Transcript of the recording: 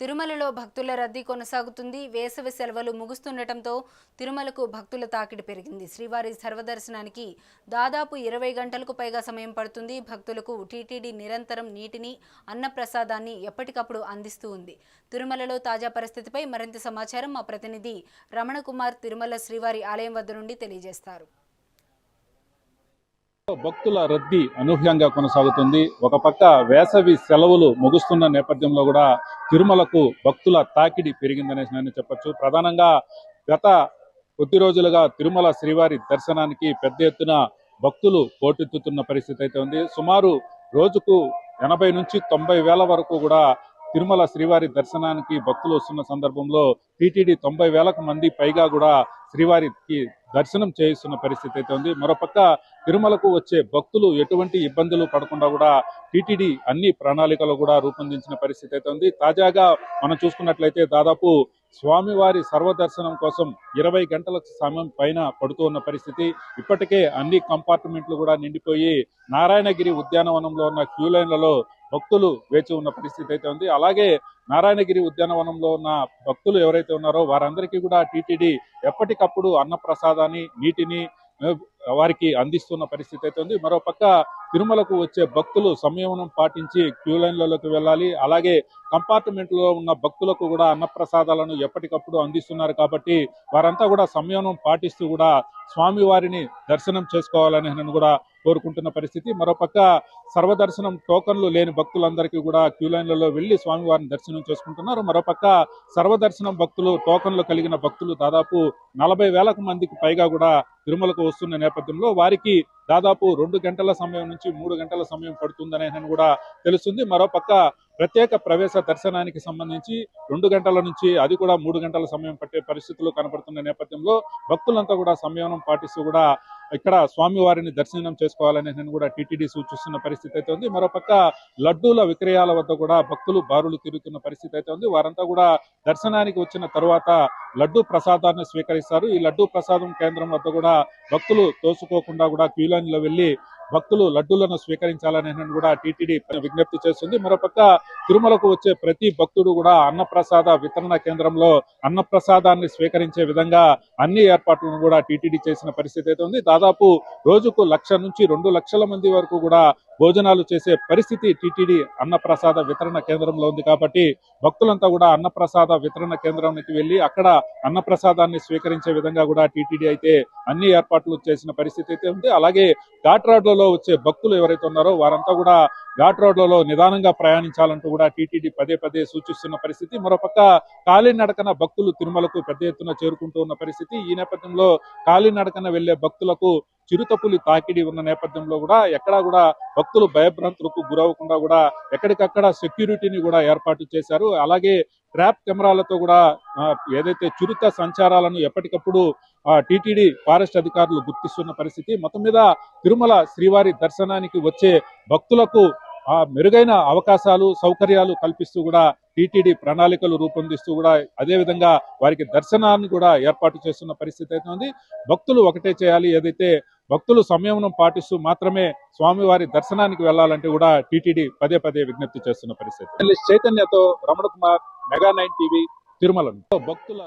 తిరుమలలో భక్తుల రద్దీ కొనసాగుతుంది. వేసవి సెలవులు ముగుస్తుండటంతో తిరుమలకు భక్తుల తాకిడి పెరిగింది. శ్రీవారి సర్వదర్శనానికి దాదాపు ఇరవై గంటలకు పైగా సమయం పడుతుంది. భక్తులకు టీటీడీ నిరంతరం నీటిని అన్నప్రసాదాన్ని ఎప్పటికప్పుడు అందిస్తూ ఉంది. తిరుమలలో తాజా పరిస్థితిపై మరింత సమాచారం మా ప్రతినిధి రమణకుమార్ తిరుమల శ్రీవారి ఆలయం వద్ద నుండి తెలియజేస్తారు. భక్తుల రద్దీ అనూహ్యంగా కొనసాగుతుంది. ఒక పక్క వేసవి సెలవులు ముగుస్తున్న నేపథ్యంలో కూడా తిరుమలకు భక్తుల తాకిడి పెరిగిందనేసి నేను చెప్పొచ్చు. ప్రధానంగా గత కొద్ది రోజులుగా తిరుమల శ్రీవారి దర్శనానికి పెద్ద ఎత్తున భక్తులు పోటెత్తుతున్న పరిస్థితి అయితే ఉంది. సుమారు రోజుకు ఎనభై నుంచి తొంభై వేల వరకు కూడా తిరుమల శ్రీవారి దర్శనానికి భక్తులు వస్తున్న సందర్భంలో టీటీడీ తొంభై వేలకు మంది పైగా కూడా శ్రీవారికి దర్శనం చేయిస్తున్న పరిస్థితి అయితే ఉంది. మరోపక్క తిరుమలకు వచ్చే భక్తులు ఎటువంటి ఇబ్బందులు పడకుండా కూడా టీటీడీ అన్ని ప్రణాళికలు కూడా రూపొందించిన పరిస్థితి అయితే ఉంది. తాజాగా మనం చూసుకున్నట్లయితే దాదాపు స్వామివారి సర్వదర్శనం కోసం ఇరవై గంటల సమయం పైన పడుతూ ఉన్న పరిస్థితి. ఇప్పటికే అన్ని కంపార్ట్మెంట్లు కూడా నిండిపోయి నారాయణగిరి ఉద్యానవనంలో ఉన్న క్యూ లైన్లలో భక్తులు వేచి ఉన్న పరిస్థితి అయితే ఉంది. అలాగే నారాయణగిరి ఉద్యానవనంలో ఉన్న భక్తులు ఎవరైతే ఉన్నారో వారందరికీ కూడా టీటీడీ ఎప్పటికప్పుడు అన్నప్రసాదాన్ని నీటిని వారికి అందిస్తున్న పరిస్థితి అయితే ఉంది. మరోపక్క తిరుమలకు వచ్చే భక్తులు సంయమనం పాటించి క్యూ లైన్లలోకి వెళ్ళాలి. అలాగే కంపార్ట్మెంట్లో ఉన్న భక్తులకు కూడా అన్నప్రసాదాలను ఎప్పటికప్పుడు అందిస్తున్నారు కాబట్టి వారంతా కూడా సంయమనం పాటిస్తూ కూడా స్వామివారిని దర్శనం చేసుకోవాలని నేను కూడా కోరుకుంటున్న పరిస్థితి. మరోపక్క సర్వదర్శనం టోకన్లు లేని భక్తులందరికీ కూడా క్యూ లైన్లలో వెళ్ళి స్వామివారిని దర్శనం చేసుకుంటున్నారు. మరోపక్క సర్వదర్శనం భక్తులు టోకన్లు కలిగిన భక్తులు దాదాపు నలభై వేలకు మందికి పైగా కూడా తిరుమలకు వస్తున్న నేపథ్యంలో వారికి దాదాపు రెండు గంటల సమయం నుంచి మూడు గంటల సమయం పడుతుందనే కూడా తెలుస్తుంది. మరోపక్క ప్రత్యేక ప్రవేశ దర్శనానికి సంబంధించి రెండు గంటల నుంచి అది కూడా మూడు గంటల సమయం పట్టే పరిస్థితులు కనపడుతున్న నేపథ్యంలో భక్తులంతా కూడా సంయమనం పాటిస్తూ కూడా ఇక్కడ స్వామివారిని దర్శనం చేసుకోవాలని కూడా టీటీడీ సూచిస్తున్న పరిస్థితి అయితే ఉంది. మరోపక్క లడ్డూల విక్రయాల వద్ద కూడా భక్తులు బారులు తిరుగుతున్న పరిస్థితి అయితే ఉంది. వారంతా కూడా దర్శనానికి వచ్చిన తరువాత లడ్డూ ప్రసాదాన్ని స్వీకరిస్తారు. ఈ లడ్డూ ప్రసాదం కేంద్రం వద్ద కూడా భక్తులు తోసుకోకుండా కూడా క్యూలైన్లో వెళ్ళి వెళ్ళి భక్తులు లడ్డూలను స్వీకరించాలని కూడా టీటీడీ విజ్ఞప్తి చేస్తుంది. మరోపక్క తిరుమలకు వచ్చే ప్రతి భక్తుడు కూడా అన్నప్రసాద వితరణ కేంద్రంలో అన్నప్రసాదాన్ని స్వీకరించే విధంగా అన్ని ఏర్పాట్లను కూడా టీటీడీ చేసిన పరిస్థితి అయితే ఉంది. దాదాపు రోజుకు లక్ష నుంచి రెండు లక్షల మంది వరకు కూడా భోజనాలు చేసే పరిస్థితి టీటీడీ అన్నప్రసాద వితరణ కేంద్రంలో ఉంది కాబట్టి భక్తులంతా కూడా అన్నప్రసాద వితరణ కేంద్రానికి వెళ్ళి అక్కడ అన్నప్రసాదాన్ని స్వీకరించే విధంగా కూడా టీటీడీ అయితే అన్ని ఏర్పాట్లు చేసిన పరిస్థితి అయితే ఉంది. అలాగే ఘాట్ రోడ్లలో వచ్చే భక్తులు ఎవరైతే ఉన్నారో వారంతా కూడా ఘాట్ రోడ్లలో నిదానంగా ప్రయాణించాలంటూ కూడా టీటీడీ పదే పదే సూచిస్తున్న పరిస్థితి. మరోపక్క కాలినడకన భక్తులు తిరుమలకు పెద్ద ఎత్తున చేరుకుంటూ ఉన్న పరిస్థితి. ఈ నేపథ్యంలో కాలినడకన వెళ్ళే భక్తులకు చిరుతపులి తాకిడి ఉన్న నేపథ్యంలో కూడా ఎక్కడా కూడా భక్తులు భయభ్రాంతులకు గురవకుండా కూడా ఎక్కడికక్కడ సెక్యూరిటీని కూడా ఏర్పాటు చేశారు. అలాగే ట్రాప్ కెమెరాలతో కూడా ఏదైతే చిరుత సంచారాలను ఎప్పటికప్పుడు టీటీడీ ఫారెస్ట్ అధికారులు గుర్తిస్తున్న పరిస్థితి మొత్తం మీద తిరుమల శ్రీవారి దర్శనానికి వచ్చే భక్తులకు ఆ మెరుగైన అవకాశాలు సౌకర్యాలు కల్పిస్తూ కూడా టీటీడీ ప్రణాళికలు రూపొందిస్తూ కూడా అదేవిధంగా వారికి దర్శనాన్ని కూడా ఏర్పాటు చేస్తున్న పరిస్థితి అయితే ఉంది. భక్తులు ఒకటే చేయాలి. ఏదైతే భక్తులు సంయమనం పాటిస్తూ మాత్రమే స్వామివారి దర్శనానికి వెళ్ళాలంటే కూడా టీటీడీ పదే పదే విజ్ఞప్తి చేస్తున్న పరిస్థితి. చైతన్యతో Ramana Kumar mega nine TV Tirumala భక్తుల